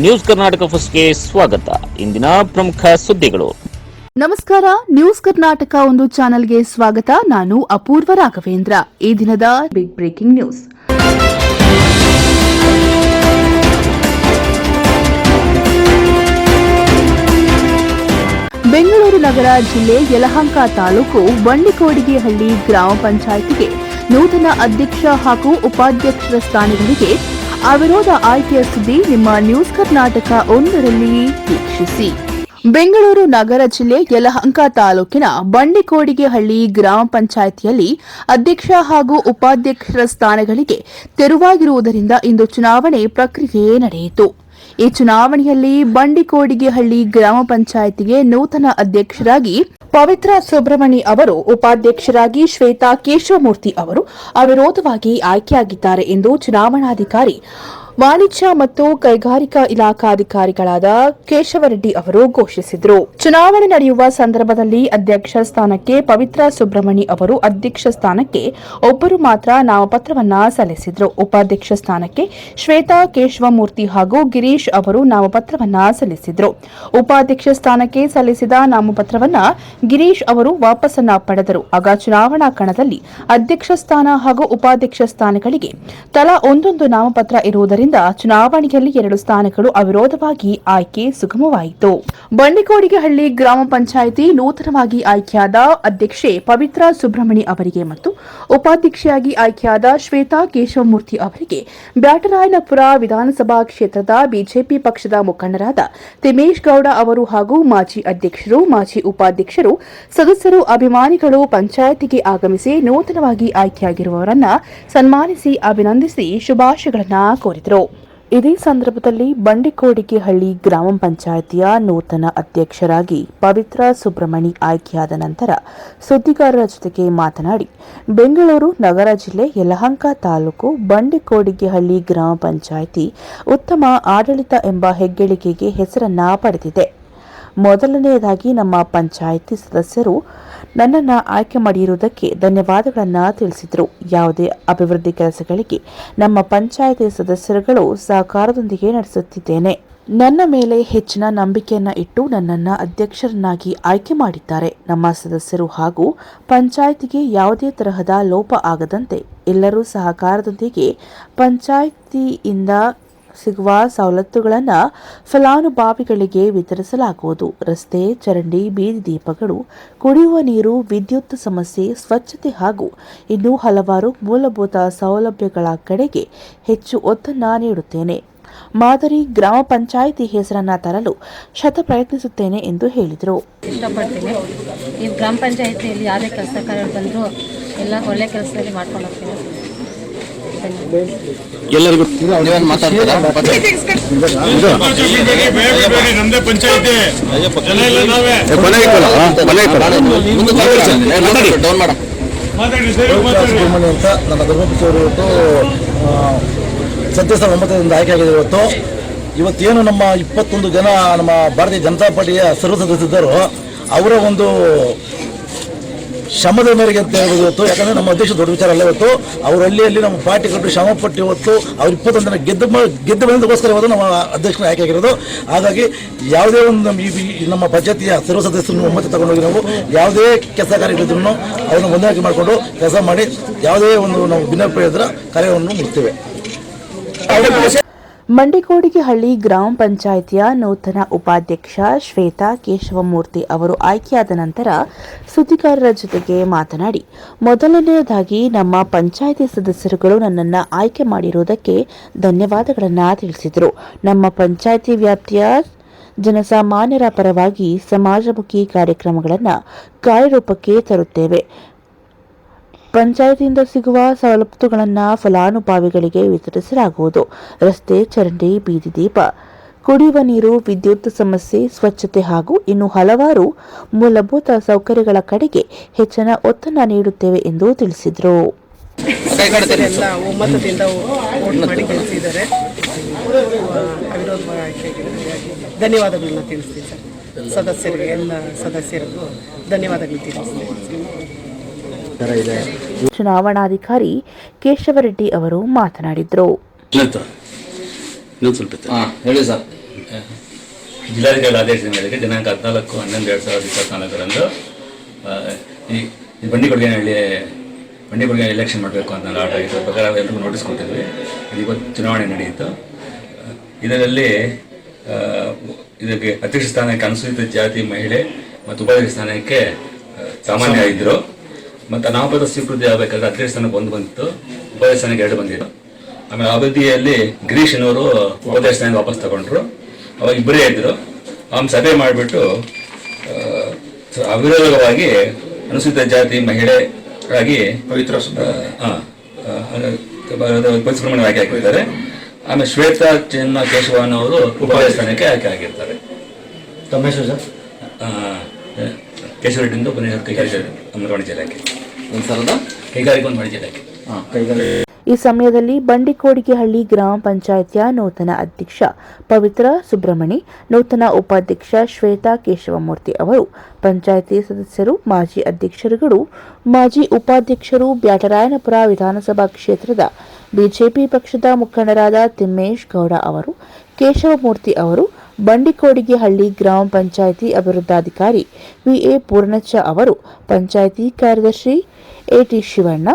News Karnataka ಫಸ್ಟ್ಗೆ ಸ್ವಾಗತ. ಇಂದಿನ ಪ್ರಮುಖ ಸುದ್ದಿಗಳು. ನಮಸ್ಕಾರ, ನ್ಯೂಸ್ ಕರ್ನಾಟಕ ಒಂದು ಚಾನೆಲ್ಗೆ ಸ್ವಾಗತ. ನಾನು ಅಪೂರ್ವ ರಾಘವೇಂದ್ರ. ಈ ದಿನದ ಬಿಗ್ ಬ್ರೇಕಿಂಗ್ ನ್ಯೂಸ್ ಬೆಂಗಳೂರು ನಗರ ಜಿಲ್ಲೆ ಯಲಹಂಕ ತಾಲೂಕು ಬಂಡಿಕೋಡಿಗೆಹಳ್ಳಿ ಗ್ರಾಮ ಪಂಚಾಯಿತಿಗೆ ನೂತನ ಅಧ್ಯಕ್ಷ ಹಾಗೂ ಉಪಾಧ್ಯಕ್ಷರ ಸ್ಥಾನಗಳಿಗೆ ಅವಿರೋಧ ಆಯ್ಕೆಯ ಸುದ್ದಿ ನಿಮ್ಮ ನ್ಯೂಸ್ ಕರ್ನಾಟಕ ಒಂದರಲ್ಲಿ ವೀಕ್ಷಿಸಿ. ಬೆಂಗಳೂರು ನಗರ ಜಿಲ್ಲೆ ಯಲಹಂಕ ತಾಲೂಕಿನ ಬಂಡಿಕೋಡಿಗೆಹಳ್ಳಿ ಗ್ರಾಮ ಪಂಚಾಯಿತಿಯಲ್ಲಿ ಅಧ್ಯಕ್ಷ ಹಾಗೂ ಉಪಾಧ್ಯಕ್ಷರ ಸ್ಥಾನಗಳಿಗೆ ತೆರವಾಗಿರುವುದರಿಂದ ಇಂದು ಚುನಾವಣೆ ಪ್ರಕ್ರಿಯೆ ನಡೆಯಿತು. ಈ ಚುನಾವಣೆಯಲ್ಲಿ ಬಂಡಿಕೋಡಿಗೆಹಳ್ಳಿ ಗ್ರಾಮ ಪಂಚಾಯಿತಿಗೆ ನೂತನ ಅಧ್ಯಕ್ಷರಾಗಿ ಪವಿತ್ರ ಸುಬ್ರಹ್ಮಣಿ ಅವರು ಉಪಾಧ್ಯಕ್ಷರಾಗಿ ಶ್ವೇತಾ ಕೇಶವಮೂರ್ತಿ ಅವರು ಅವಿರೋಧವಾಗಿ ಆಯ್ಕೆಯಾಗಿದ್ದಾರೆ ಎಂದು ಚುನಾವಣಾಧಿಕಾರಿ ವಾಣಿಜ್ಯ ಮತ್ತು ಕೈಗಾರಿಕಾ ಇಲಾಖಾಧಿಕಾರಿಗಳಾದ ಕೇಶವರೆಡ್ಡಿ ಅವರು ಘೋಷಿಸಿದರು. ಚುನಾವಣೆ ನಡೆಯುವ ಸಂದರ್ಭದಲ್ಲಿ ಅಧ್ಯಕ್ಷ ಸ್ಥಾನಕ್ಕೆ ಪವಿತ್ರ ಸುಬ್ರಹ್ಮಣಿ ಅವರು ಅಧ್ಯಕ್ಷ ಸ್ಥಾನಕ್ಕೆ ಒಬ್ಬರು ಮಾತ್ರ ನಾಮಪತ್ರವನ್ನ ಸಲ್ಲಿಸಿದರು. ಉಪಾಧ್ಯಕ್ಷ ಸ್ಥಾನಕ್ಕೆ ಶ್ವೇತಾ ಕೇಶವಮೂರ್ತಿ ಹಾಗೂ ಗಿರೀಶ್ ಅವರು ನಾಮಪತ್ರವನ್ನ ಸಲ್ಲಿಸಿದರು. ಉಪಾಧ್ಯಕ್ಷ ಸ್ಥಾನಕ್ಕೆ ಸಲ್ಲಿಸಿದ ನಾಮಪತ್ರವನ್ನ ಗಿರೀಶ್ ಅವರು ವಾಪಸನ್ನ ಪಡೆದರು. ಆಗ ಚುನಾವಣಾ ಕಣದಲ್ಲಿ ಅಧ್ಯಕ್ಷ ಸ್ಥಾನ ಹಾಗೂ ಉಪಾಧ್ಯಕ್ಷ ಸ್ಥಾನಗಳಿಗೆ ತಲಾ ಒಂದೊಂದು ನಾಮಪತ್ರ ಇರುವುದರಿಂದ ಚುನಾವಣೆಯಲ್ಲಿ ಎರಡು ಸ್ಥಾನಗಳು ಅವಿರೋಧವಾಗಿ ಆಯ್ಕೆ ಸುಗಮವಾಯಿತು. ಬಂಡಿಕೋಡಿಗೆಹಳ್ಳಿ ಗ್ರಾಮ ಪಂಚಾಯಿತಿ ನೂತನವಾಗಿ ಆಯ್ಕೆಯಾದ ಅಧ್ಯಕ್ಷೆ ಪವಿತ್ರ ಸುಬ್ರಹ್ಮಣಿ ಅವರಿಗೆ ಮತ್ತು ಉಪಾಧ್ಯಕ್ಷೆಯಾಗಿ ಆಯ್ಕೆಯಾದ ಶ್ವೇತಾ ಕೇಶವಮೂರ್ತಿ ಅವರಿಗೆ ಬ್ಯಾಟರಾಯನಪುರ ವಿಧಾನಸಭಾ ಕ್ಷೇತ್ರದ ಬಿಜೆಪಿ ಪಕ್ಷದ ಮುಖಂಡರಾದ ತಿಮೇಶ್ ಗೌಡ ಅವರು ಹಾಗೂ ಮಾಜಿ ಅಧ್ಯಕ್ಷರು, ಮಾಜಿ ಉಪಾಧ್ಯಕ್ಷರು, ಸದಸ್ಯರು, ಅಭಿಮಾನಿಗಳು ಪಂಚಾಯಿತಿಗೆ ಆಗಮಿಸಿ ನೂತನವಾಗಿ ಆಯ್ಕೆಯಾಗಿರುವವರನ್ನ ಸನ್ಮಾನಿಸಿ, ಅಭಿನಂದಿಸಿ ಶುಭಾಶಯಗಳನ್ನು ಕೋರಿದರು. ಇದೇ ಸಂದರ್ಭದಲ್ಲಿ ಬಂಡಿಕೋಡಿಗೆಹಳ್ಳಿ ಗ್ರಾಮ ಪಂಚಾಯಿತಿಯ ನೂತನ ಅಧ್ಯಕ್ಷರಾಗಿ ಪವಿತ್ರ ಸುಬ್ರಹ್ಮಣಿ ಆಯ್ಕೆಯಾದ ನಂತರ ಸುದ್ದಿಗಾರರ ಜೊತೆಗೆ ಮಾತನಾಡಿ, ಬೆಂಗಳೂರು ನಗರ ಜಿಲ್ಲೆ ಯಲಹಂಕ ತಾಲೂಕು ಬಂಡಿಕೋಡಿಗೆಹಳ್ಳಿ ಗ್ರಾಮ ಪಂಚಾಯಿತಿ ಉತ್ತಮ ಆಡಳಿತ ಎಂಬ ಹೆಗ್ಗಳಿಕೆಗೆ ಹೆಸರನ್ನ ಪಡೆದಿದೆ. ಮೊದಲನೆಯದಾಗಿ ನಮ್ಮ ಪಂಚಾಯಿತಿ ಸದಸ್ಯರು ನನ್ನನ್ನು ಆಯ್ಕೆ ಮಾಡಿರುವುದಕ್ಕೆ ಧನ್ಯವಾದಗಳನ್ನು ತಿಳಿಸಿದರು. ಯಾವುದೇ ಅಭಿವೃದ್ಧಿ ಕೆಲಸಗಳಿಗೆ ನಮ್ಮ ಪಂಚಾಯಿತಿ ಸದಸ್ಯರುಗಳು ಸಹಕಾರದೊಂದಿಗೆ ನಡೆಸುತ್ತಿದ್ದೇನೆ. ನನ್ನ ಮೇಲೆ ಹೆಚ್ಚಿನ ನಂಬಿಕೆಯನ್ನು ಇಟ್ಟು ನನ್ನನ್ನು ಅಧ್ಯಕ್ಷರನ್ನಾಗಿ ಆಯ್ಕೆ ಮಾಡಿದ್ದಾರೆ. ನಮ್ಮ ಸದಸ್ಯರು ಹಾಗೂ ಪಂಚಾಯಿತಿಗೆ ಯಾವುದೇ ತರಹದ ಲೋಪ ಆಗದಂತೆ ಎಲ್ಲರೂ ಸಹಕಾರದೊಂದಿಗೆ ಪಂಚಾಯಿತಿಯಿಂದ ಸಿಗುವ ಸವಲತ್ತುಗಳನ್ನು ಫಲಾನುಭವಿಗಳಿಗೆ ವಿತರಿಸಲಾಗುವುದು. ರಸ್ತೆ, ಚರಂಡಿ, ಬೀದಿ ದೀಪಗಳು, ಕುಡಿಯುವ ನೀರು, ವಿದ್ಯುತ್ ಸಮಸ್ಯೆ, ಸ್ವಚ್ಛತೆ ಹಾಗೂ ಇನ್ನೂ ಹಲವಾರು ಮೂಲಭೂತ ಸೌಲಭ್ಯಗಳ ಕಡೆಗೆ ಹೆಚ್ಚು ಒತ್ತನ್ನು ನೀಡುತ್ತೇನೆ. ಮಾದರಿ ಗ್ರಾಮ ಪಂಚಾಯಿತಿ ಹೆಸರನ್ನ ತರಲು ಶತ ಪ್ರಯತ್ನಿಸುತ್ತೇನೆ ಎಂದು ಹೇಳಿದರು. ಇಷ್ಟಪಡ್ತೀನಿ. ಈ ಗ್ರಾಮ ಪಂಚಾಯಿತಿಯಲ್ಲಿ ಯಾವುದೇ ಕೆಲಸ ಕಾರ್ಯ ಬಂದರೂ ಎಲ್ಲ ಒಳ್ಳೆ ಕೆಲಸದಲ್ಲಿ ಮಾಡ್ಕೊಂಡು ಹೋಗ್ತೀನಿ. ಎಲ್ಲರಿಗೂ ನೀವೇನ್ ಮಾತಾಡ್ತೀರಾ. ನಮ್ದೇ ಪಂಚಾಯತಿ ಡೌನ್ ಮಾಡ. ಸುಬ್ರಹ್ಮಣ್ಯ ಅಂತ ನನ್ನ ಧರ್ಮಪುರ ಅವರು ಇವತ್ತು ಆ, ಸದಸ್ಯರ ಒಮ್ಮತದಿಂದ ಆಯ್ಕೆಯಾಗಿದೆ ಇವತ್ತು. ಇವತ್ತೇನು ನಮ್ಮ ಇಪ್ಪತ್ತೊಂದು ಜನ ನಮ್ಮ ಭಾರತೀಯ ಜನತಾ ಪಾರ್ಟಿಯ ಸರ್ವ ಸದಸ್ಯರು ಅವರ ಒಂದು ಶ್ರಮದ ಮೇರೆಗೆ ಅಂತ ಹೇಳ್ಬೋದು ಇವತ್ತು. ಯಾಕಂದ್ರೆ ನಮ್ಮ ಅಧ್ಯಕ್ಷ ದೊಡ್ಡ ವಿಚಾರ ಅಲ್ಲ ಇವತ್ತು. ಅವ್ರ ಹಳ್ಳಿಯಲ್ಲಿ ನಮ್ಮ ಪಾರ್ಟಿ ಕೊಟ್ಟು ಶ್ರಮ ಪಟ್ಟು ಇವತ್ತು ಅವ್ರು ಇಪ್ಪತ್ತೊಂದು ಜನ ಗೆದ್ದು ಗೆದ್ದು ಬಂದಕ್ಕೋಸ್ಕರ ಇವತ್ತು ನಮ್ಮ ಅಧ್ಯಕ್ಷನ ಆಯ್ಕೆಯಾಗಿರೋದು ಹಾಗಾಗಿ ಯಾವುದೇ ಒಂದು ನಮ್ಮ ಈ- ನಮ್ಮ ಪಂಚಾಯತಿಯ ಸರ್ವ ಸದಸ್ಯರನ್ನು ಒಮ್ಮತ ತಗೊಂಡೋಗಿ ನಾವು ಯಾವುದೇ ಕೆಲಸ ಕಾರ್ಯಗಳಿದ್ರು ಅವ್ರನ್ನ ಹೊಂದಾಣಿಕೆ ಮಾಡಿಕೊಂಡು ಕೆಲಸ ಮಾಡಿ ಯಾವುದೇ ಒಂದು ನಾವು ಭಿನ್ನಾಭಿಪ್ರಾಯ ಇದ್ರೆ ಕಾರ್ಯವನ್ನು ಮುಗಿಸ್ತೇವೆ ಮಂಡಿಕೋಡಿಗೆಹಳ್ಳಿ ಗ್ರಾಮ ಪಂಚಾಯಿತಿಯ ನೂತನ ಉಪಾಧ್ಯಕ್ಷ ಶ್ವೇತಾ ಕೇಶವಮೂರ್ತಿ ಅವರು ಆಯ್ಕೆಯಾದ ನಂತರ ಸುದ್ದಿಗಾರರ ಜೊತೆಗೆ ಮಾತನಾಡಿ, ಮೊದಲನೆಯದಾಗಿ ನಮ್ಮ ಪಂಚಾಯಿತಿ ಸದಸ್ಯರುಗಳು ನನ್ನನ್ನು ಆಯ್ಕೆ ಮಾಡಿರುವುದಕ್ಕೆ ಧನ್ಯವಾದಗಳನ್ನು ತಿಳಿಸಿದರು. ನಮ್ಮ ಪಂಚಾಯಿತಿ ವ್ಯಾಪ್ತಿಯ ಜನಸಾಮಾನ್ಯರ ಪರವಾಗಿ ಸಮಾಜಮುಖಿ ಕಾರ್ಯಕ್ರಮಗಳನ್ನು ಕಾರ್ಯರೂಪಕ್ಕೆ ತರುತ್ತೇವೆ. ಪಂಚಾಯತಿಯಿಂದ ಸಿಗುವ ಸವಲತ್ತುಗಳನ್ನು ಫಲಾನುಭವಿಗಳಿಗೆ ವಿತರಿಸಲಾಗುವುದು. ರಸ್ತೆ, ಚರಂಡಿ, ಬೀದಿ ದೀಪ, ಕುಡಿಯುವ ನೀರು, ವಿದ್ಯುತ್ ಸಮಸ್ಯೆ, ಸ್ವಚ್ಛತೆ ಹಾಗೂ ಇನ್ನು ಹಲವಾರು ಮೂಲಭೂತ ಸೌಕರ್ಯಗಳ ಕಡೆಗೆ ಹೆಚ್ಚಿನ ಒತ್ತನ್ನು ನೀಡುತ್ತೇವೆ ಎಂದು ತಿಳಿಸಿದರು. ಧನ್ಯವಾದಗಳನ್ನ ತಿಳಿಸ್ತೀನಿ ಸರ್. ಸದಸ್ಯರಿಗೆ, ಎಲ್ಲ ಧನ್ಯವಾದಗಳು ತಿಳಿಸ್ತೀನಿ. ಚುನಾವಣಾಧಿಕಾರಿ ಕೇಶವರೆಡ್ಡಿ ಅವರು ಮಾತನಾಡಿದರು. ಹಾಂ ಹೇಳಿ ಸರ್. ಜಿಲ್ಲಾಧಿಕಾರಿ ಆದೇಶದ ಮೇರೆಗೆ ದಿನಾಂಕ ಹದಿನಾಲ್ಕು ಹನ್ನೊಂದು ಎರಡು ಸಾವಿರದ ಇಪ್ಪತ್ನಾಲ್ಕರಂದು ಈ ಬಂಡಿಕೊಡ್ಗೇನಹಳ್ಳಿ ಬಂಡಿಕೊಡ್ಗೆ ಎಲೆಕ್ಷನ್ ಮಾಡಬೇಕು ಅಂತ ಆರ್ಡರ್ ಆಗಿತ್ತು ಪ್ರಕಾರ ಎಲ್ಲರಿಗೂ ನೋಟಿಸ್ ಕೊಟ್ಟಿದ್ವಿ. ಇದು ಇವತ್ತು ಚುನಾವಣೆ ನಡೆಯಿತು. ಇದರಲ್ಲಿ ಇದಕ್ಕೆ ಅಧ್ಯಕ್ಷ ಸ್ಥಾನಕ್ಕೆ ಅನುಸೂಚಿತ ಜಾತಿ ಮಹಿಳೆ ಮತ್ತು ಉಪಾಧ್ಯಕ್ಷ ಸ್ಥಾನಕ್ಕೆ ಸಾಮಾನ್ಯ ಇದ್ದರು ಮತ್ತು ನಾಮಪತ್ರ ಸ್ವೀಕೃತಿ ಆಗಬೇಕಾದ್ರೆ ಅಧ್ಯಕ್ಷ ಸ್ಥಾನಕ್ಕೆ ಒಂದು ಬಂದಿತ್ತು. ಉಪಾಧ್ಯಕ್ಷ ಸ್ಥಾನಕ್ಕೆ ಎರಡು ಬಂದಿತ್ತು ಆಮೇಲೆ ಅವಧಿಯಲ್ಲಿ ಗಿರೀಶ್ ಅನ್ನೋರು ಉಪಾಧ್ಯಕ್ಷ ಸ್ಥಾನಕ್ಕೆ ವಾಪಸ್ ತಗೊಂಡ್ರು. ಅವಾಗ ಇಬ್ಬರೇ ಇದ್ದರು ಅವ್ನು ಸಭೆ ಮಾಡಿಬಿಟ್ಟು ಅವಿರೋಧವಾಗಿ ಅನುಸೂಚಿತ ಜಾತಿ ಮಹಿಳೆಯರಾಗಿ ಪವಿತ್ರ ಸುಬ್ರಹ್ಮಣ್ಯ ಆಯ್ಕೆ ಆಗಿದ್ದಾರೆ ಆಮೇಲೆ ಶ್ವೇತಾ ಚೆನ್ನ ಕೇಶವನ್ ಅವರು ಉಪಾಧ್ಯಕ್ಷ ಸ್ಥಾನಕ್ಕೆ ಆಯ್ಕೆ ಆಗಿರ್ತಾರೆ ತಮ್ಮ ಹೆಸರು ಸರ್? ಬನ್ನೇಶ್ವರ ಕೈಗಾರಿಕೆ ಒಂದು ವಾಣಿಜ್ಯ ಇಲಾಖೆ ಒಂದು ಸಲದ ಕೈಗಾರಿಕೆ ಒಂದು ವಾಣಿಜ್ಯ ಇಲಾಖೆ ಹಾಂ ಕೈಗಾರಿಕೆ. ಈ ಸಮಯದಲ್ಲಿ ಬಂಡಿಕೋಡಿಗೆಹಳ್ಳಿ ಗ್ರಾಮ ಪಂಚಾಯತ್ಯ ನೂತನ ಅಧ್ಯಕ್ಷ ಪವಿತ್ರ ಸುಬ್ರಹ್ಮಣಿ ನೂತನ ಉಪಾಧ್ಯಕ್ಷ ಶ್ವೇತಾ ಕೇಶವಮೂರ್ತಿ ಅವರು ಪಂಚಾಯಿತಿ ಸದಸ್ಯರು ಮಾಜಿ ಅಧ್ಯಕ್ಷರುಗಳು ಮಾಜಿ ಉಪಾಧ್ಯಕ್ಷರು ಬ್ಯಾಟರಾಯನಪುರ ವಿಧಾನಸಭಾ ಕ್ಷೇತ್ರದ ಬಿಜೆಪಿ ಪಕ್ಷದ ಮುಖಂಡರಾದ ತಿಮ್ಮೇಶ್ ಗೌಡ ಅವರು ಕೇಶವಮೂರ್ತಿ ಅವರು ಬಂಡಿಕೋಡಿಗೆಹಳ್ಳಿ ಗ್ರಾಮ ಪಂಚಾಯಿತಿ ಅಭಿವೃದ್ಧಾಧಿಕಾರಿ ವಿಎ ಪೂರ್ಣಚ್ಚ ಅವರು, ಪಂಚಾಯಿತಿ ಕಾರ್ಯದರ್ಶಿ ಎಟಿ ಶಿವಣ್ಣ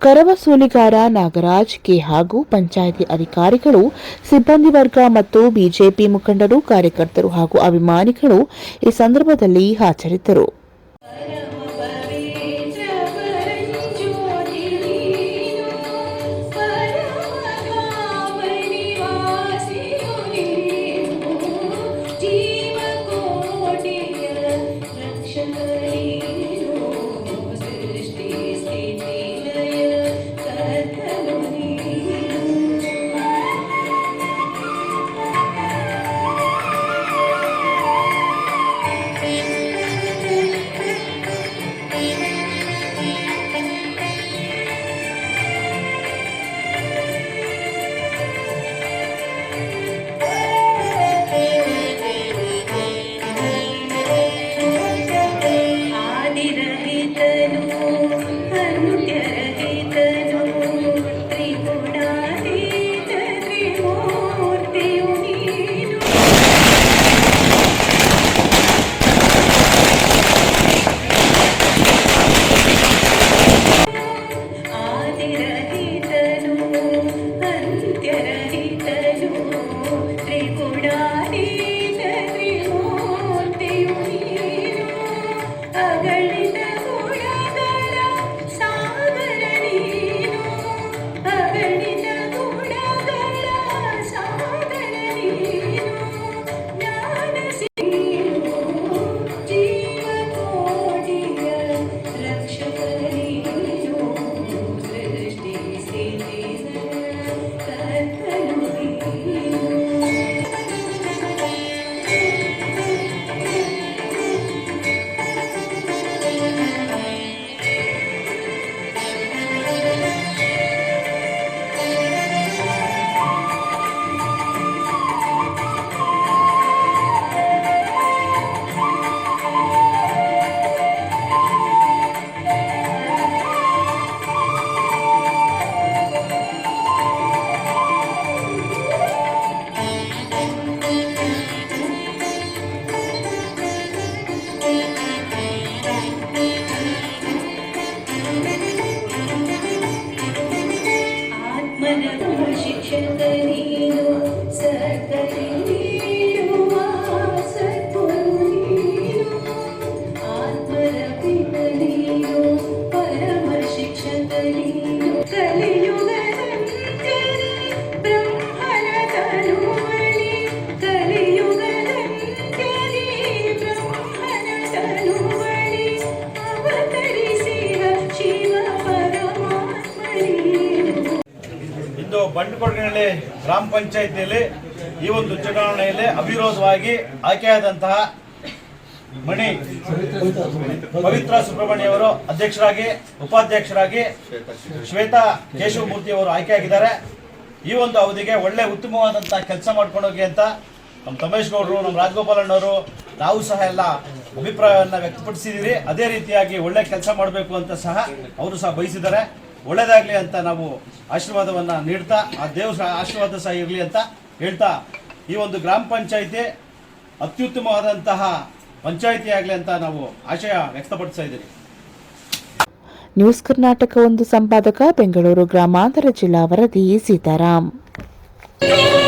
ಕರವಸೂಲಿಗಾರ ನಾಗರಾಜ್ ಕೆ. ಹಾಗೂ ಪಂಚಾಯಿತಿ ಅಧಿಕಾರಿಗಳು, ಸಿಬ್ಬಂದಿ ವರ್ಗ ಮತ್ತು ಬಿಜೆಪಿ ಮುಖಂಡರು, ಕಾರ್ಯಕರ್ತರು ಹಾಗೂ ಅಭಿಮಾನಿಗಳು ಈ ಸಂದರ್ಭದಲ್ಲಿ ಹಾಜರಿದ್ದರು. ಇಂದು ಬಂಡುಕೊಡಗನಹಳ್ಳಿ ಗ್ರಾಮ ಪಂಚಾಯಿತಿಯಲ್ಲಿ ಈ ಒಂದು ಚುನಾವಣೆಯಲ್ಲಿ ಅವಿರೋಧವಾಗಿ ಆಯ್ಕೆಯಾದಂತಹ ಮಣಿ ಪವಿತ್ರ ಸುಬ್ರಹ್ಮಣ್ಯ ಅವರು ಅಧ್ಯಕ್ಷರಾಗಿ, ಉಪಾಧ್ಯಕ್ಷರಾಗಿ ಶ್ವೇತಾ ಕೇಶವಮೂರ್ತಿ ಅವರು ಆಯ್ಕೆಯಾಗಿದ್ದಾರೆ. ಈ ಒಂದು ಅವಧಿಗೆ ಒಳ್ಳೆ ಉತ್ತಮವಾದಂತಹ ಕೆಲಸ ಮಾಡ್ಕೊಂಡೋಗಿ ಅಂತ ನಮ್ಮ ತಮೇಶ್ ಗೌಡರು ನಮ್ಮ ರಾಜಗೋಪಾಲಣ್ಣವರು ನಾವು ಸಹ ಎಲ್ಲ ಅಭಿಪ್ರಾಯವನ್ನು ವ್ಯಕ್ತಪಡಿಸಿದ್ದೀರಿ. ಅದೇ ರೀತಿಯಾಗಿ ಒಳ್ಳೆ ಕೆಲಸ ಮಾಡಬೇಕು ಅಂತ ಸಹ ಅವರು ಸಹ ಬಯಸಿದ್ದಾರೆ. ಒಳ್ಳೇದಾಗ್ಲಿ ಅಂತ ನಾವು ಆಶೀರ್ವಾದವನ್ನ ನೀಡ್ತಾ, ಆ ದೇವ್ರ ಆಶೀರ್ವಾದ ಸಹ ಇರಲಿ ಅಂತ ಹೇಳ್ತಾ, ಈ ಒಂದು ಗ್ರಾಮ ಪಂಚಾಯಿತಿ ಅತ್ಯುತ್ತಮವಾದಂತಹ ಪಂಚಾಯಿತಿ ಆಗಲಿ ಅಂತ ನಾವು ಆಶಯ ವ್ಯಕ್ತಪಡಿಸ್ತಾ ಇದ್ದೀವಿ ನ್ಯೂಸ್ ಕರ್ನಾಟಕ ಒಂದು ಸಂಪಾದಕ, ಬೆಂಗಳೂರು ಗ್ರಾಮಾಂತರ ಜಿಲ್ಲಾ ವರದಿ, ಸೀತಾರಾಮ್ ಿ.